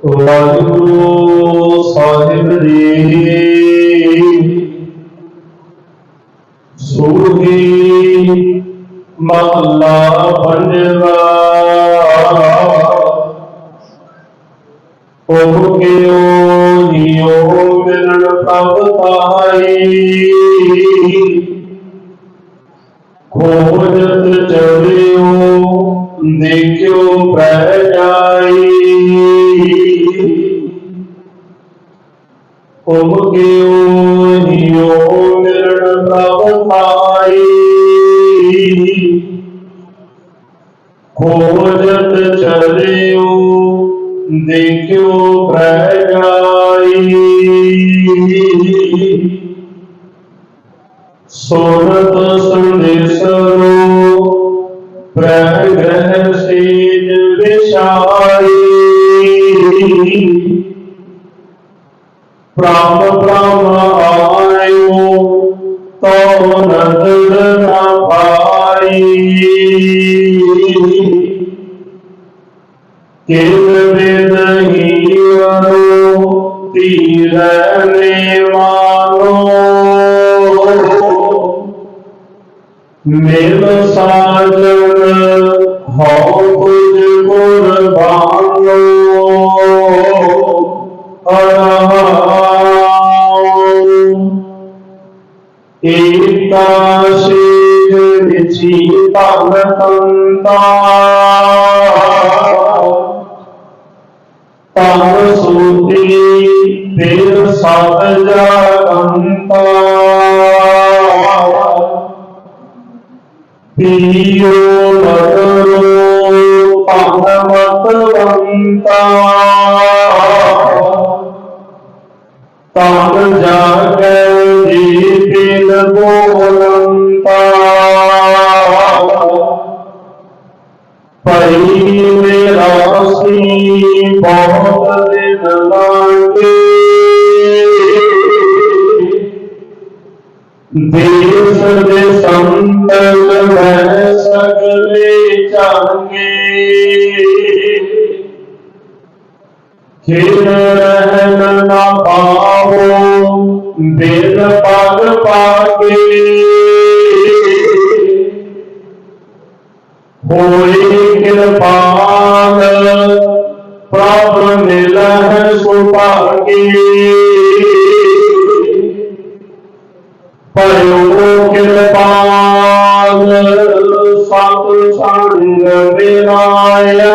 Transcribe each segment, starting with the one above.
ਵਾਹਿਗੁਰੂ ਸਾਹਿਬ ਜੀ ਸੂਹੀ ਮਹਲਾ ਪੰਜਵਾ ਓਮ ਕਿਓ ਨਿਉ ਮਿਲਣ ਪ੍ਰਭ ਪਾਈ ਖੋਜਤ ਚਲਿਓ ਦੇਖਿਓ ਪੈ ਜਾਈ ਓਮ ਕਿਉ ਮਿਲਣ ਪ੍ਰਭ ਪਾਈ। ਖੋਜਤ ਚਲਿਓ ਦੇਖਿਓ ਪੈ ਜਾਈ ਸੋਨਤ ਸੰਦੇਸਰੋ, ਪ੍ਰਭ ਗ੍ਰਹਿ ਸੇਜ ਵਿਸ਼ਾਈ ਪ੍ਰਾਪ ਪ੍ਰਾਮ ਆਇਓ ਤੋ ਨਦਰ ਨਾ ਪਾਈ ਕਿਲ ਵਿਦ ਹੀਰੋ ਤੀਰਨੇ ਮਾਨੋ ਮਿਲ ਸਾਜਨ ਹਉ ਕੁਝ ਕੁਰਬਾਨੋ ਅਰਹਾਉ ਏਕਾ ਸੇਜ ਵਿਚੀ ਭਗਤੰਤਾ ਤਨ ਸੂਤੀ ਫਿਰ ਸਭ ਜਗੰਤਾ। ਪੀਓ ਨਦਰੋ ਭਗਵਤਵੰਤਾ ਤਨ ਜਾਗੈ ਜੀ ਬਿਨ ਬੋਲੰਤਾ। ਪਈ ਮੇਰਾ ਸੀ ਬਹੁਤ ਦਿਨ ਲਾਂਗੇ। ਦੇਸ ਦੇ ਸੰਤਨ ਮੈਂ ਸਗਲੇ ਚਾਂਗੇ ਖੇਰ ਰਹਿਨ ਨਾ ਪਾਵੋ ਬਿਨ ਪਗ ਪਾਕੇ ਹੋਈ ਕਿਰਪਾਲ ਪ੍ਰਭ ਮਿਲਹਿ ਸੁਭਾਗੀ ਪਰਿਓ ਕਿਰਪਾਲ ਸਤ ਸੰਗ ਵਿਰਾਇਆ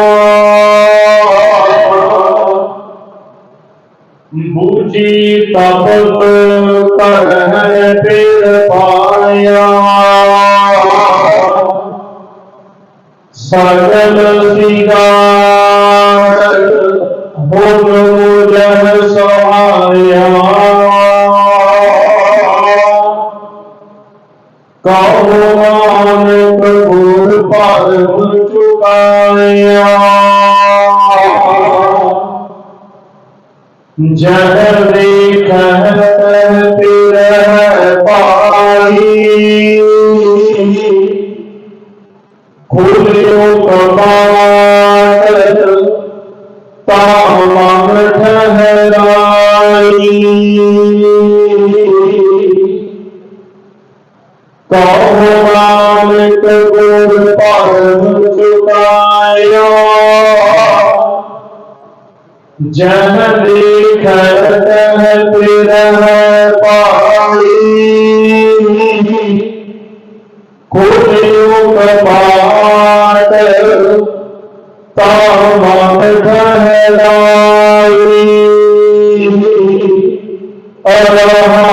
ਬੂਝੀ ਤਪਤ ਕਰਹਿ ਪਿਰ ਪਾਇਆ। ਸਗਲ ਸਿਗਾਰ, ਬੋਲ ਮੁਜਨ ਸਹਾਇਆ ਕਉ ਮਾਨ ਪ੍ਰਭੂ ਚੁਕਾਇਆ ਜਹ ਦੇਖਤ ਜਨ ਦੇਖਤ ਪਿਰ ਪਾਈ ਖੋਲਿਓ ਕਪਾਟ ਤਾ ਮਨ ਠਹਿਰਾਈ ਵਾਹਿਗੁਰੂ